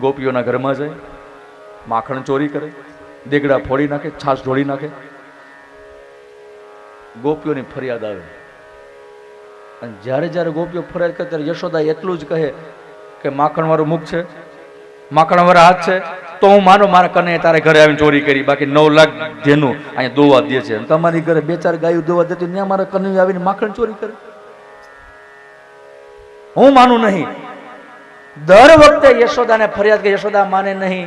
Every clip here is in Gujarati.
ગોપીઓના ઘરમાં જાય, માખણ ચોરી કરે, દેગડા ફોડી નાખે, છાશ ઢોળી નાખે. ગોપીઓની ફરિયાદ આવે. અને જ્યારે જ્યારે ગોપીઓ ફરિયાદ કરે ત્યારે યશોદા એટલું જ કહે કે માખણવાળું મુખ છે માખણવાળા હાથ છે, તો હું માનો મારા કને તારે ઘરે આવીને ચોરી કરી, બાકી નવ લાખ જેનું અહીંયા દોવા દે છે. તમારી ઘરે બે ચાર ગાયું દોવા દેતી ત્યાં મારા કને આવીને માખણ ચોરી કરે? હું માનું નહીં. દર વખતે યશોદાને ફરિયાદ કે યશોદા માને નહીં.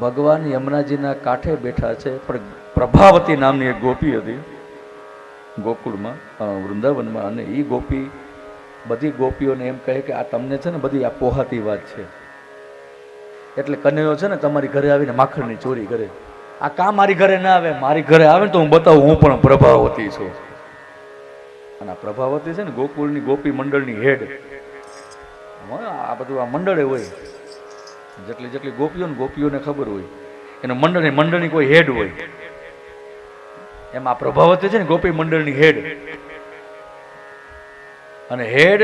ભગવાન યમુનાજીના કાંઠે બેઠા છે, પણ પ્રભાવતી નામની એક ગોપી હતી, ગોકુળમાં વૃંદાવનમાં, અને એ ગોપી, બધી ગોપીઓને એમ કહે કે આ તમને છે ને બધી આ પોહાતી વાત છે. એટલે કનૈયો છે ને તમારી ઘરે આવીને માખણની ચોરી કરે. આ કા મારી ઘરે ના આવે? મારી ઘરે આવે ને તો હું બતાવું, હું પણ પ્રભાવતી છું. અને આ પ્રભાવતી છે ને ગોકુળની ગોપી મંડળની હેડ. આ બધું આ મંડળે હોય. જેટલી જેટલી ગોપીઓ ને ગોપીઓને ખબર હોય, એને મંડળની મંડળની કોઈ હેડ હોય. એમાં પ્રભાવતી છે ને ગોપી મંડળની હેડ. અને હેડ,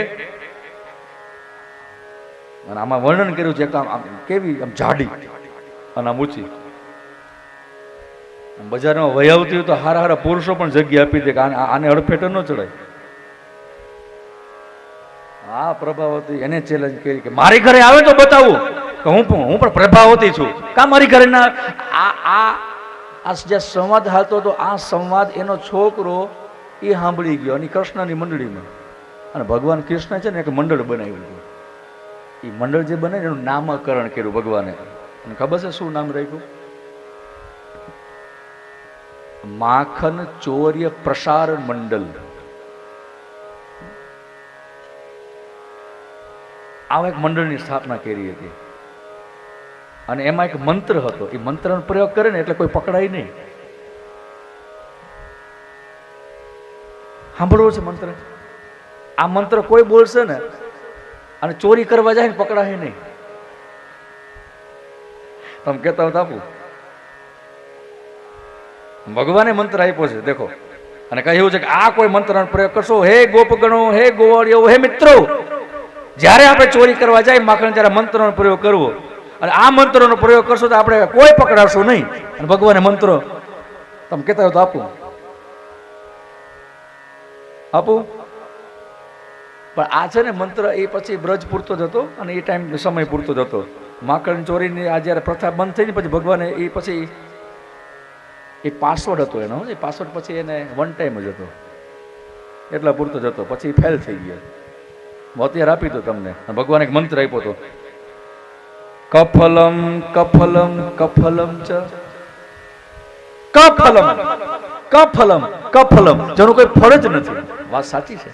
અને આમાં વર્ણન કર્યું છે કામ આમ કેવી, આમ જાડી, અને આમ ઊંચી. બજારમાં વયાવતી હોય તો હારા હારા પુરુષો પણ જગ્યા આપી દે કે આને અડફેટ ન ચડાય. આ પ્રભાવતી એને ચેલેન્જ કરી કે મારી ઘરે આવે તો બતાવું. કે હું પણ હું પણ પ્રભાવતી છું. કા મારી ઘરે ના આ આ આ જે સંવાદ હાલતો હતો, આ સંવાદ એનો છોકરો એ સાંભળી ગયો અને કૃષ્ણની મંડળીમાં. અને ભગવાન કૃષ્ણ છે ને એક મંડળ બનાવ્યું એ મંડળ જે બને એનું નામકરણ કર્યું ભગવાને. ખબર છે શું નામ રાખ્યું? માખન ચોર્ય પ્રસાર મંડળ. આવા એક મંડળની સ્થાપના કરી હતી. અને એમાં એક મંત્ર હતો. એ મંત્રનો પ્રયોગ કરે ને એટલે કોઈ પકડાય નહીં. સાંભળવો છે મંત્ર? આ મંત્ર કોઈ બોલશે ને, અને ચોરી કરવા જાય ને પકડાય નહીં. તમે કહેતા હોત આપું. ભગવાને મંત્ર આપ્યો છે, દેખો. અને કહ્યું છે કે આ કોઈ મંત્રનો પ્રયોગ કરશો. હે ગોપગણો, હે ગોવાળીઓ, હે મિત્રો જ્યારે આપણે ચોરી કરવા જાય, માખણ ત્યારે મંત્રનો પ્રયોગ કરવો, અને આ મંત્રનો પ્રયોગ કરશો તો આપણે કોઈ પકડાશો નહીં. અને ભગવાને મંત્રો તમે કહેતા હોય તો આપું. આપું. પણ આ છે ને મંત્ર એ પછી બ્રજ પૂરતો જ હતો અને એ ટાઈમ સમય પૂરતો જ હતો. માખણ ચોરીની આ જ્યારે પ્રથા બંધ થઈ ને પછી ભગવાને એ પછી એ પાસવર્ડ હતો એનો, એ પાસવર્ડ પછી એને વન ટાઈમ જ હતો. એટલા પૂરતો જ હતો, પછી ફેલ થઈ ગયો. અત્યારે આપી દઉં તમને. ભગવાન એક મંત્ર આપ્યો હતો. કફલમ કફલમ કફલમ ચ. કફલમ કફલમ કફલમ. જેનું કોઈ ફરજ નથી. વાત સાચી છે.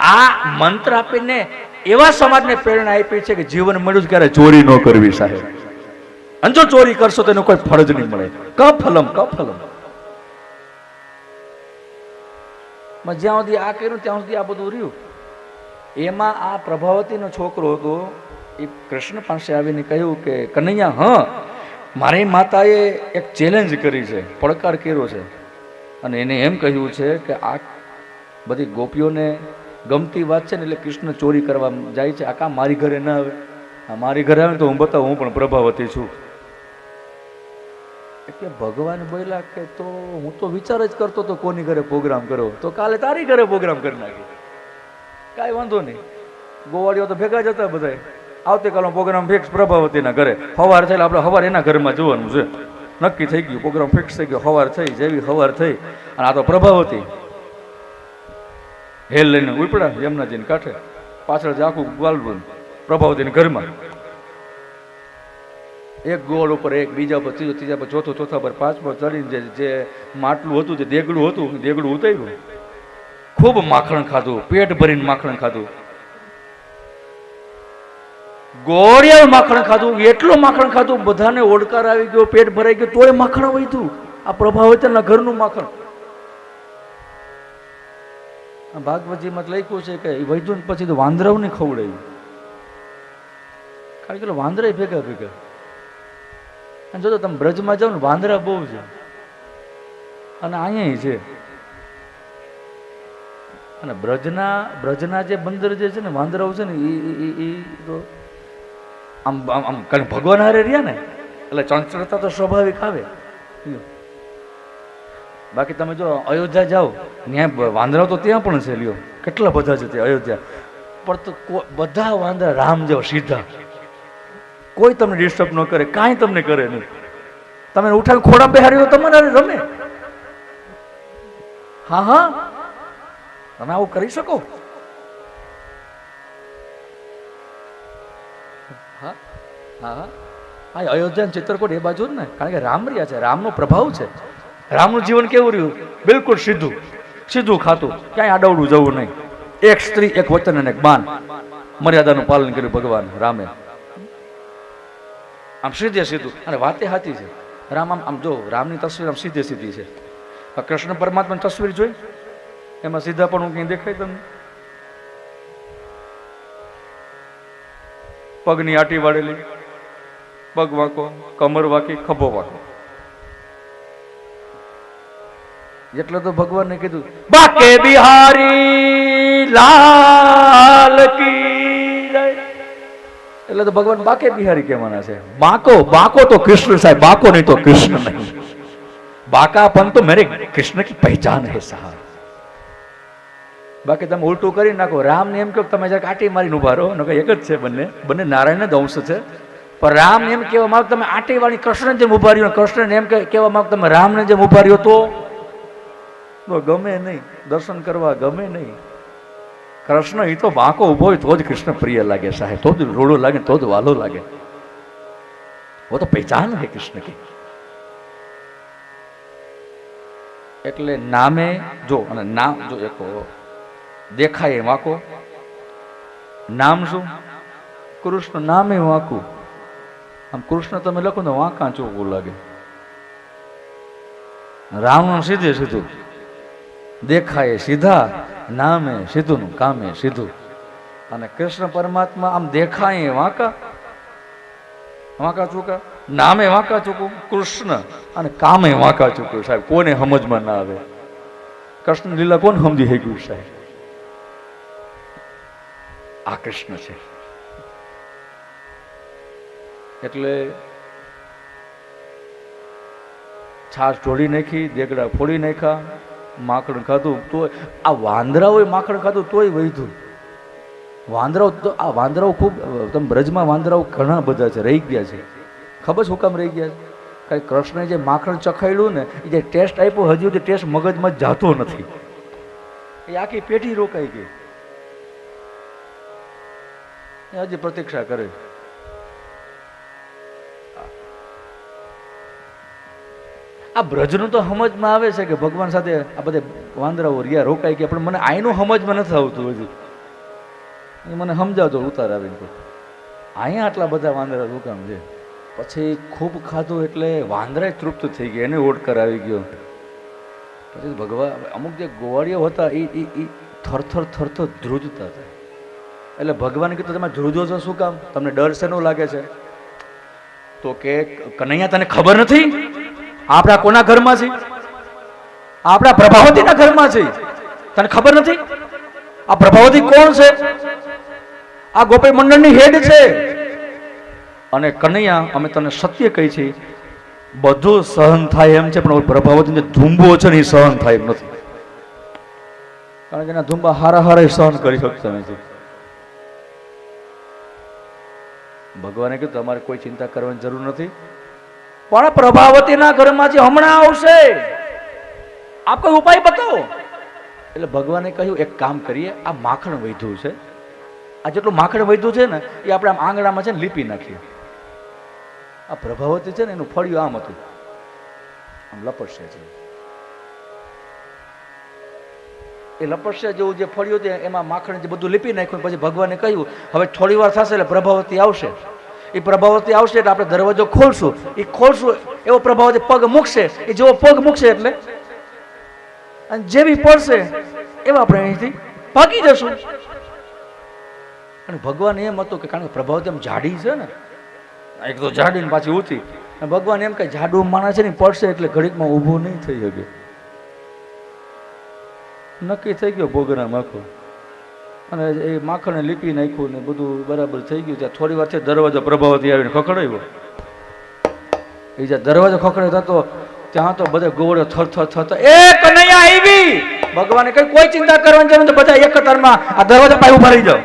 આ મંત્ર આપીને એવા સમાજને પ્રેરણા આપી છે કે જીવન મળ્યું ક્યારે ચોરી ન કરવી સાહેબ. અને જો ચોરી કરશો તો એનું કોઈ ફરજ નહીં મળે. કફલમ કફલમ. જ્યાં સુધી આ કર્યું, ત્યાં સુધી આ બધું રહ્યું. એમાં આ પ્રભાવતીનો છોકરો હતો, એ કૃષ્ણ પાસે આવીને કહ્યું કે, કનૈયા, હા, મારી માતાએ એક ચેલેન્જ કરી છે, પડકાર કર્યો છે. અને એને એમ કહ્યું છે કે આ બધી ગોપીઓને ગમતી વાત છે ને, એટલે કૃષ્ણ ચોરી કરવા જાય છે. આ કામ મારી ઘરે ના આવે? આ મારી ઘરે આવે તો હું બતાવું, હું પણ પ્રભાવતી છું. એટલે ભગવાન બોલ્યા કે તો હું તો વિચાર જ કરતો તો કોની ઘરે પ્રોગ્રામ કરો તો કાલે તારી ઘરે પ્રોગ્રામ કરી નાખી. કાંઈ વાંધો નહીં. ગોવાળીઓ તો ભેગા જ હતા બધા આવતીકાલનો પ્રોગ્રામ ફિક્સ પ્રભાવતીના ઘરે. સવાર થયેલા આપણે સવાર એના ઘરમાં જવાનું છે. નક્કી થઈ ગયું. પ્રોગ્રામ ફિક્સ થઈ ગયો. સવાર થઈ, જેવી સવાર થઈ. અને આ તો પ્રભાવતી. હેલ લઈને ઉપડા યમુનાજીને કાંઠે. પાછળ જ આખું ગ્વાલરું પ્રભાવતીના ઘરમાં. એક ગોળ ઉપર એક, બીજા પર ત્રીજો, ત્રીજા પર ચોથો, ચોથા પર પાંચમો ચડીને જે જે માટલું હતું, જે દેગડું હતું, દેગડું ઉતાર્યું. ખૂબ માખણ ખાધું, પેટ ભરીને માખણ ખાધું. ગોળિયા માખણ ખાધું, એટલું માખણ ખાધું, બધાને ઓડકાર આવી ગયો, પેટ ભરાઈ ગયો, તોય માખણ વધ્યું આ પ્રભાવતીના ઘરનું માખણ. ભાગવતજીમાં લખ્યું છે કે એ વૈદ્યું પછી તો વાંદરાઓને ખવડાવ્યું. કારણ કે વાંદરા ભેગા ભેગા. અને જો તો તમે બ્રજમાં જાઓ ને, વાંદરા બહુ છે. અને અહીંયા છે. અને બ્રજના બ્રજના જે બંદર જે છે ને, વાંદરાઓ છે ને એ તો આમ આમ કારણ ભગવાન હારે રહ્યા ને, એટલે ચંચળતા તો સ્વાભાવિક આવે. બાકી તમે જો અયોધ્યા જાઓ ત્યાં વાંદરાઓ તો ત્યાં પણ છે, લ્યો. કેટલા બધા છે ત્યાં અયોધ્યા. પણ તો બધા વાંદરા રામ જેવા, સીધા. કોઈ તમને ડિસ્ટર્બ ન કરે, કાંઈ તમને કરે નહીં. તમે ઉઠાવી ખોડા બેહાર્યો તમારે રમે હા હા. તમે આવું કરી શકો? હા હા હા. અયોધ્યા ચિત્રકૂટ એ બાજુ જ ને. કારણ કે રામ રહ્યા છે, રામનો પ્રભાવ છે. રામનું જીવન કેવું રહ્યું? બિલકુલ સીધું. સીધું ખાતું. ક્યાંય આડવડું જવું નહીં. એક સ્ત્રી, એક વચન અને એક બાન. મર્યાદાનું પાલન કર્યું ભગવાન રામે. આમ સીધે સીધું. અને વાતે સાચી છે. રામ આમ આમ જો, રામની તસવીર આમ સીધે સીધી છે. કૃષ્ણ પરમાત્માની તસવીર જોઈ? એમાં સીધા પણ હું કંઈ દેખાય તમને? પગની આટી વાળેલી, પગ વાંકો, કમર વાંકી, ખભો વાંકો. એટલે તો ભગવાનને કીધું, બાકે બિહારી લાલ કી. એટલે તો ભગવાન બાકે બિહારી કહેવાના છે. બાકો બાકો તો કૃષ્ણ સાહેબ બાકો નહીં તો કૃષ્ણ નહીં. બાકાપન તો મેરે કૃષ્ણ કી પહેચાન હે સાહેબ. બાકી તમે ઉલટું કરી નાખો. રામને એમ કહો તમે જરાક આટી મારીને ઊભા રહો. એક જ છે બંને. બંને નારાયણ જ અંશ છે. પણ રામ એમ કહેવા માંગ તમે આટી વાળી કૃષ્ણ જેમ ઊભા રહ્યો કૃષ્ણ એમ કે- કહેવા માંગ તમે રામને જેમ ઊભા રહ્યો તો? તો ગમે નહીં. દર્શન કરવા ગમે નહીં. કૃષ્ણ એ તો વાંકો ઊભો હોય તો જ કૃષ્ણ પ્રિય લાગે સાહેબ. તો જ રોડો લાગે, તો જ વાલો લાગે. વો તો પહેચાન હે કૃષ્ણ કે. એટલે નામે જો, અને નામ જો એક દેખાય વાંકો. નામ શું? કૃષ્ણ નામે વાંકું. આમ કૃષ્ણ તમે લખો ને વાંકા ચોખ્ખું લાગે. રામ સીધે સીધું. દેખાય સીધા નામે સીધું કામે સીધું. અને કૃષ્ણ પરમાત્મા આમ દેખાય વાંકા. વાંકા ચૂકા? નામે વાંકા ચૂકું? કૃષ્ણ. અને કામે વાંકા ચૂક્યું સાહેબ? કોને સમજમાં ના આવે. કૃષ્ણ લીલા કોણ સમજી શક્યું સાહેબ? આ કૃષ્ણ છે. એટલે છાશ ઢોળી નાખી, દેગડા ફોડી નાખ્યા. માખણ ખાધું તોય, આ વાંદરાઓએ માખણ ખાધું તોય વૈધું વાંદરાઓ તો, આ વાંદરાઓ ખૂબ, તમે બ્રજમાં વાંદરાઓ ઘણા બધા છે, રહી ગયા છે. ખબર શું કામ રહી ગયા છે? કારણ કૃષ્ણે જે માખણ ચખાડ્યું ને, એ જે ટેસ્ટ આપ્યો, હજી સુધી ટેસ્ટ મગજમાં જાતો નથી. એ આખી પેઢી રોકાઈ ગઈ. હજી પ્રતીક્ષા કરે. આ બ્રજનું તો સમજમાં આવે છે કે ભગવાન સાથે આ બધે વાંદરાઓ રહ્યા, રોકાઈ ગયા, પણ મને આઈનું સમજમાં નથી આવતું હજુ. મને સમજાવતો ઉતાર આવીને કોઈ. અહીંયા આટલા બધા વાંદરા રોકામ કામ છે. પછી ખૂબ ખાધું એટલે વાંદરાય તૃપ્ત થઈ ગયા, એને ઓટ કરાવી ગયો. પછી ભગવાન અમુક જે ગોવાળીઓ હતા એ એ થરથર થરથર ધ્રુજતા હતા. એટલે ભગવાન કીધું, તમે ધ્રુજો છો, શું કામ? તમને ડર શેનો લાગે છે? તો કે, કનૈયા, તને ખબર નથી? આપણા કોના ઘરમાં છે? આપણા પ્રભાવતીના ઘરમાં છે. તને ખબર નથી? આ પ્રભાવતી કોણ છે? આ ગોપી મંડળની હેડ છે. અને કનૈયા, અમે તને સત્ય કહી છે, બધું સહન થાય એમ છે, પણ પ્રભાવતી જે ધૂંબો છે ને એ સહન થાય એમ નથી. કારણ કે એના ધૂંબા હારા હારા સહન કરી શકતા નથી. ભગવાને કીધું, તમારે કોઈ ચિંતા કરવાની જરૂર નથી. પણ પ્રભાવતીના ઘરમાં જે હમણાં આવશે, આપ કોઈ ઉપાય બતાવો? એટલે ભગવાને કહ્યું, એક કામ કરીએ, આ માખણ વૈધું છે. આ જેટલું માખણ વૈધું છે ને, એ આપણે આમ આંગણામાં છે ને લીપી નાખીએ. આ પ્રભાવતી છે ને, એનું ફળિયું આમ હતું. આમ લપસશે છે એ લપસ્યા જેવું જે ફળિયું હતું એમાં માખણ જે બધું લીપી નાખ્યું, પછી ભગવાને કહ્યું, હવે થોડી વાર થશે એટલે પ્રભાવતી આવશે. એ પ્રભાવતી આવશે એટલે આપણે દરવાજો ખોલશું. એ ખોલશું, એવો પ્રભાવતી પગ મૂકશે. એ જેવો પગ મૂકશે એટલે. અને જેવી પડશે, એવા આપણે અહીંથી ભાગી જશું. અને ભગવાન એમ હતું કે કારણ કે પ્રભાવતી એમ જાડી છે ને, એક તો જાડી ને પાછી ઊંચી. ભગવાન એમ કે જાડું માણસ છે ને, પડશે એટલે ઘડીકમાં ઊભું નહીં થઈ શકે. નક્કી થઈ ગયો ભોગના માખો. અને એ માખણે લીપી નાખ્યું ને બધું બરાબર થઈ ગયું. ત્યાં થોડી વાર છે દરવાજો પ્રભાવતી આવીને ખખડાવ્યો એ જ્યાં દરવાજો ખખડાયો હતો ત્યાં તો બધા ગોવડો થર થર થર, એ કનૈયા આવી! ભગવાને કઈ કોઈ ચિંતા કરવાની જરૂર બધા એક કતારમાં આ દરવાજા પાસે ઊભા રહી જાઓ.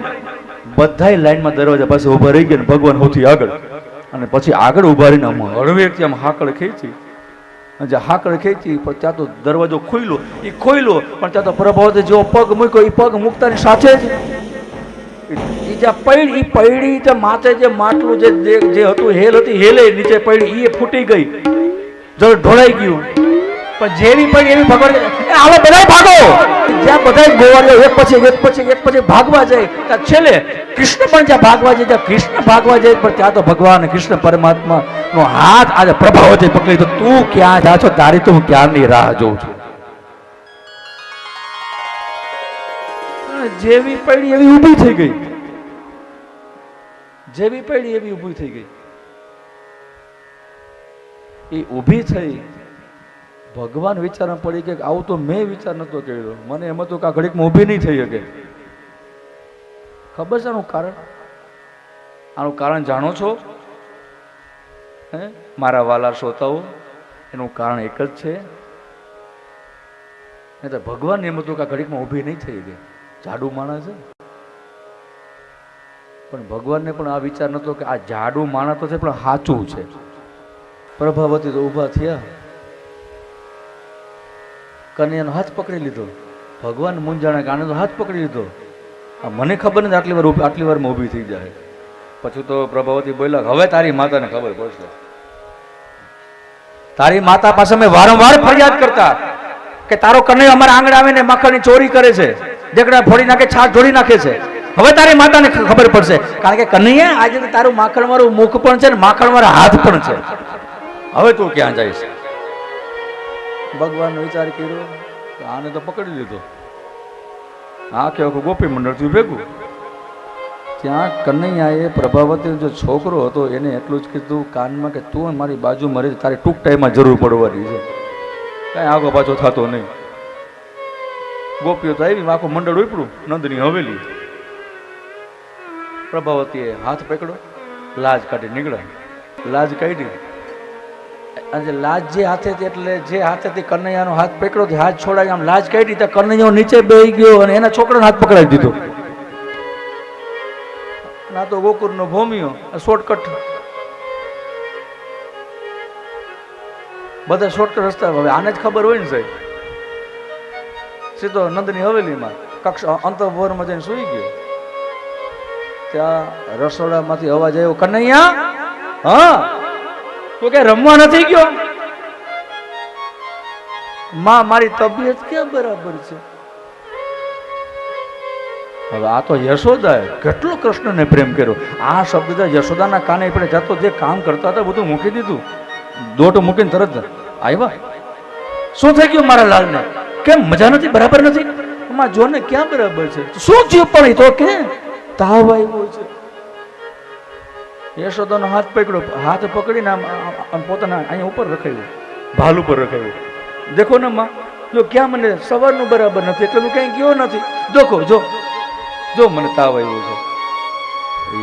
બધાય લાઈનમાં દરવાજા પાસે ઊભા રહી ગયા ભગવાન સૌથી આગળ. અને પછી આગળ ઊભા રહીને હળવેકથી આમ હાકળ ખેંચી. જે હાકળ ખેંચી, પણ ત્યાં તો દરવાજો ખોલ્યો એ ખોલ્યો પણ ત્યાં તો પ્રભાવતે જેવો પગ મૂક્યો એ પગ મૂકતાની સાથે જ. એ જ્યાં પૈડી એ પૈડી તે માથે જે માટલું જે જે હતું, હેલ હતી, હેલે, નીચે પૈડી એ ફૂટી ગઈ. જળ ઢોળાઈ ગયું. પણ જેવી પણ એવી ભગવાન કહે, બધા ભાગો. જ્યાં બધા ગોવાળીઓ એક પછી એક પછી એક પછી ભાગવા જાય ત્યાં છેલ્લે કૃષ્ણ પણ જ્યાં ભાગવા જાય ત્યાં કૃષ્ણ ભાગવા જાય પણ ત્યાં તો ભગવાન કૃષ્ણ પરમાત્મા નો હાથ આજે પ્રભાવતી પકડી તો તું ક્યાં જા છો? તારી તો હું ક્યારની રાહ જોઉં છું? જેવી પડી એવી ઊભી થઈ ગઈ. જેવી પડી એવી ઊભી થઈ ગઈ. એ ઊભી થઈ ભગવાન વિચારમાં પડી કે આવું તો મેં વિચાર નતો કર્યો. મને એમ હતું કે આ ઘડીકમાં ઊભી નહીં થઈ શકે. ખબર છે આનું કારણ? આનું કારણ જાણો છો? હે? મારા વાલા શ્રોતાઓ, એનું કારણ એક જ છે. નહીં તો ભગવાન એમ હતું કે આ ઘડીકમાં ઊભી નહીં થઈ ગઈ જાડુ માણસ છે. પણ ભગવાનને પણ આ વિચાર નતો કે આ જાડુ માણસ તો છે, પણ સાચું છે. પ્રભાવતી તો ઊભા થયા. કન્યાનો હાથ પકડી લીધો. ભગવાન મુંજાણે કે તો હાથ પકડી લીધો. આ મને ખબર નથી આટલી વાર આટલી વારમાં ઊભી થઈ જાય. પછી તો પ્રભાવતી બોલ્યા હવે તારી માતાને ખબર પડશે. તારી માતા પાસે અમે વારંવાર ફરિયાદ કરતા કે તારો કનૈયો અમારા આંગણે આવીને માખણની ચોરી કરે છે દેકડા ફોડી નાખે, છાશ ઢોળી નાખે છે. હવે તારી માતાને ખબર પડશે. કારણ કે કનૈયા આજે તારું માખણ વાળું મુખ પણ છે ને માખણ હાથ પણ છે. હવે તું ક્યાં જઈશ? ભગવાન વિચાર કર્યો, તો આને તો પકડી લીધો. આખે આખું ગોપી મંડળ થયું ભેગું. ત્યાં કનૈયાએ પ્રભાવતી જે છોકરો હતો, એને એટલું જ કીધું, કાનમાં કે તું મારી બાજુ મરી તારી ટૂંક ટાઈમમાં જરૂર પડવાની છે. કાંઈ આગો પાછો થતો નહીં. ગોપીઓ તો આવી, આખું મંડળ ઉપડું નંદની હવેલી. પ્રભાવતીએ હાથ પકડ્યો, લાજ કાઢી નીકળ્યા. લાજ કાઢી અને લાજ જે હાથેથી એટલે જે હાથેથી કનૈયાનો હાથ પકડ્યો હાથ છોડાય આમ લાજ કઈ રીતે કનૈયો નીચે બેહી ગયો અને એના છોકરાનો હાથ પકડાવી દીધો. ના તો ગોકુળનો ભૂમિયો શોર્ટકટ બધા શોર્ટકટ રસ્તા હવે આને જ ખબર હોય ને સાહેબ? સીધો નંદની હવેલીમાં, કક્ષ અંતભોરમાં જઈને સૂઈ ગયો. ત્યાં રસોડામાંથી અવાજ આવ્યો, કનૈયા, હા? તું કે રમવા નથી ગયો? માં, મારી તબિયત ક્યાં બરાબર છે? હવે આ તો યશોદાએ કેટલો કૃષ્ણને પ્રેમ કર્યો. આ શબ્દ યશોદાના કાને આપણે જતો જે કામ કરતા હતા બધું મૂકી દીધું. દોટ મૂકીને તરત આવ્યા. શું થઈ ગયું મારા લાલને? કેમ મજા નથી? બરાબર નથી? માં જો ને ક્યાં બરાબર છે? શું થયું પણ એ તો કે? તાવ આવ્યો છે. યશોદાનો હાથ પકડ્યો. હાથ પકડીને આમ પોતાના અહીંયા ઉપર રખાયું. ભાલ ઉપર રખાયું. દેખો ને માં જો ક્યાં મને સવારનું બરાબર નથી એટલે હું ક્યાંય ગયો નથી. જોખો જો. જો મને તાવ આવ્યો છે.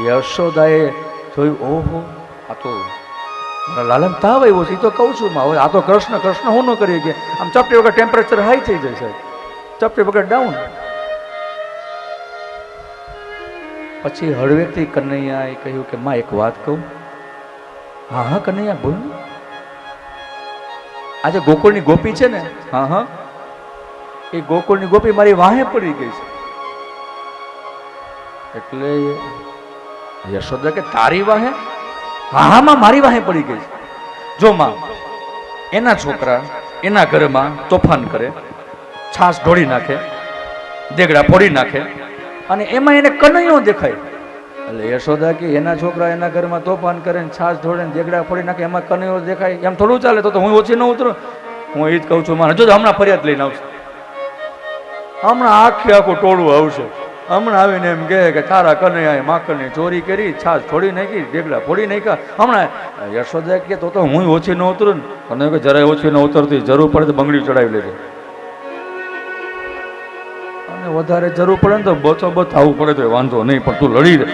યશોદાએ જોયું ઓહો આ તો મારા લાલન તાવ આવ્યો છે. એ તો કહું છું માં હવે આ તો કૃષ્ણ કૃષ્ણ હું ન કરીએ કે આમ ચપટી વગર ટેમ્પરેચર હાઈ થઈ જાય સાહેબ. ચપટી વગર ડાઉન પછી હળવેથી કનૈયાએ કહ્યું કે, માં, એક વાત કહું. હા હા, કનૈયા, બોલ. આજે ગોકુળની ગોપી છે ને. હા હા. એ ગોકુળની ગોપી મારી વાહે પડી ગઈ છે. એટલે યશોદા કે, તારી વાહે? હા હા, માં, મારી વાહે પડી ગઈ છે. જો, માં, એના છોકરા એના ઘરમાં તોફાન કરે છાસ ઢોળી નાખે, દેગડા ફોડી નાખે અને એમાં એને કનૈયો દેખાય. એટલે યશોદા કે એના છોકરા એના ઘરમાં તોફાન કરે ને છાસ ઢોળે દેગડા ફોડી નાખે, એમાં કનૈયો દેખાય. એમ થોડું ચાલે તો હું ઓછી ન ઉતરું. હું એ જ કહું છું મારે, જો હમણાં ફરિયાદ લઈને આવશે. હમણાં આખે આખું ટોળું આવશે. હમણાં આવીને એમ કહે કે તારા કનૈયાએ માખણની ચોરી કરી, છાસ છોડી નાખી દેગડા ફોડી નાખ્યા. હમણાં યશોદા કે તો તો હું ઓછી ન ઉતરું ને. કનૈયો કે જરાય ઓછી ન ઉતરતી, જરૂર પડે તો બંગડી ચડાવી લેજે. વધારે જરૂર પડે ને તો બચો બચ થવું પડે તો વાંધો નહીં પણ તું લડી રે.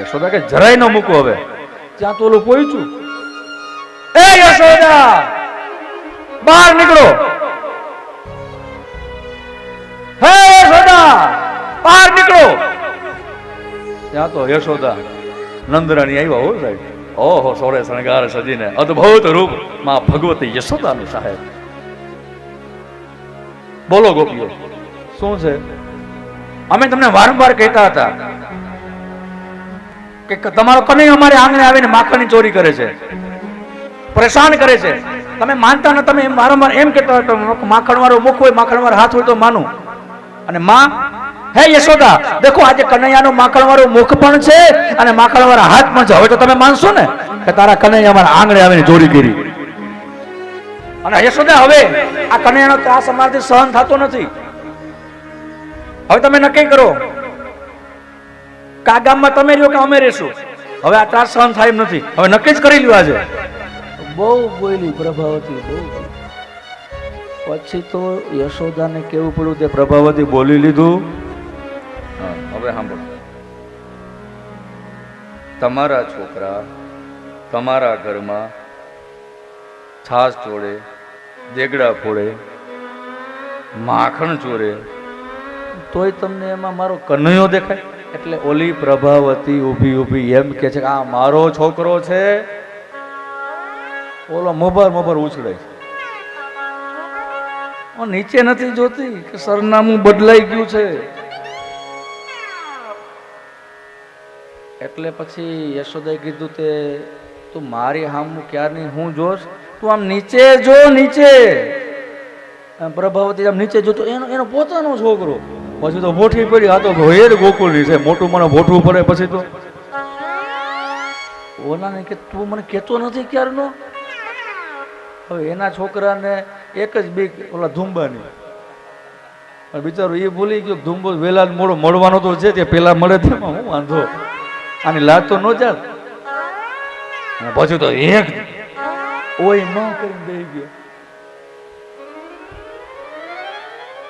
યશોદા કે જરાય ન મૂકો હવે. ત્યાં તો ઓલું પહોંચ્યું એ યશોદા! બહાર નીકળો. હે યશોદા! બહાર નીકળો. ત્યાં તો યશોદા નંદરાણી આવ્યા હો સાહેબ. ઓહો સોરે શણગાર સજીને. અદ્ભુત રૂપમાં ભગવતી યશોદાનું સાહેબ. બોલો ગોપીઓ. શું છે? અમે તમને વારંવાર કહેતા હતા કે તમારો કનૈ અમારે આંગણે આવીને માખણની ચોરી કરે છે, પરેશાન કરે છે. તમે માનતા ન, તમે એમ વારંવાર એમ કહેતા હતા માખણ વાળો મુખ હોય માખણ વાળો હાથ હોય તો માનું. અને માં, હે યશોદા, દેખો, આજે કનૈયાનો માખણ વાળો મુખ પણ છે અને માખણ વાળા હાથ પણ છે. હવે તો તમે માનશો ને કે તારા કનૈયા અમારા આંગણે આવીને ચોરી કરી. અને યશોદા, હવે આ કનૈયાનો ત્રાસ અમારાથી સહન થતો નથી. હવે તમે નક્કી કરો. કે આ ગામમાં તમે રહ્યો કે અમે રહેશું? હવે આ ત્રાસ સહન થાય એમ નથી. હવે નક્કી જ કરી લ્યો આજે. બહુ બોલી પ્રભાવતી બહુ પછી તો યશોદાને કેવું પડ્યું તે પ્રભાવતી બોલી લીધું? હવે સાંભળો. તમારા છોકરા તમારા ઘરમાં છાસ ચોળે દેગડા ફોડે માખણ ચોરે તોય તમને એમાં મારો કનૈયો દેખાય. એટલે ઓલી પ્રભાવતી ઊભી ઊભી એમ કે છે આ મારો છોકરો છે. ઓલો મોબર મોબર ઉછળે છે. નીચે નથી જોતી કે સરનામું બદલાઈ ગયું છે. એટલે પછી યશોદાએ કીધું તે, તું મારી હામું ક્યારની હું જોશ? તું આમ નીચે જો, નીચે. પ્રભાવતી આમ નીચે જોતો, એનો એનો પોતાનો છોકરો. પછી તો મોટી પડી, આ તો ભેર ગોકુળની છે. મોટું મને ભોઠવું પડે પછી તો. ઓલાને કે તું મને કહેતો નથી ક્યારનો? હવે એના છોકરાને એક જ બીક, ઓલા ધુંબાની. અને બિચારો એ ભૂલી ગયો ધુંબો વહેલા મોડો મળવાનો તો છે, તે પેલા મળે તેમાં, હું વાંધો. આની લાજ તો ન જાત. પછી તો એક ઓય ન કરીને દઈ ગયો.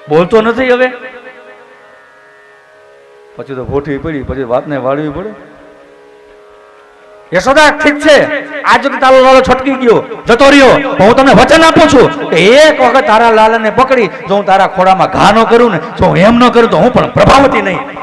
બોલતો નથી હવે? પછી તો ભોઠવી પડી, પછી વાતને વાળવી પડે. યશોદા, ઠીક છે. આજ તો તારો લાલો છટકી ગયો. જતો રહ્યો. હું તમને વચન આપું છું કે એક વખત તારા લાલાને પકડી, જો હું તારા ખોડામાં ઘા ન કરું ને, જો એમ ન કરું તો હું પણ પ્રભાવતી નહીં.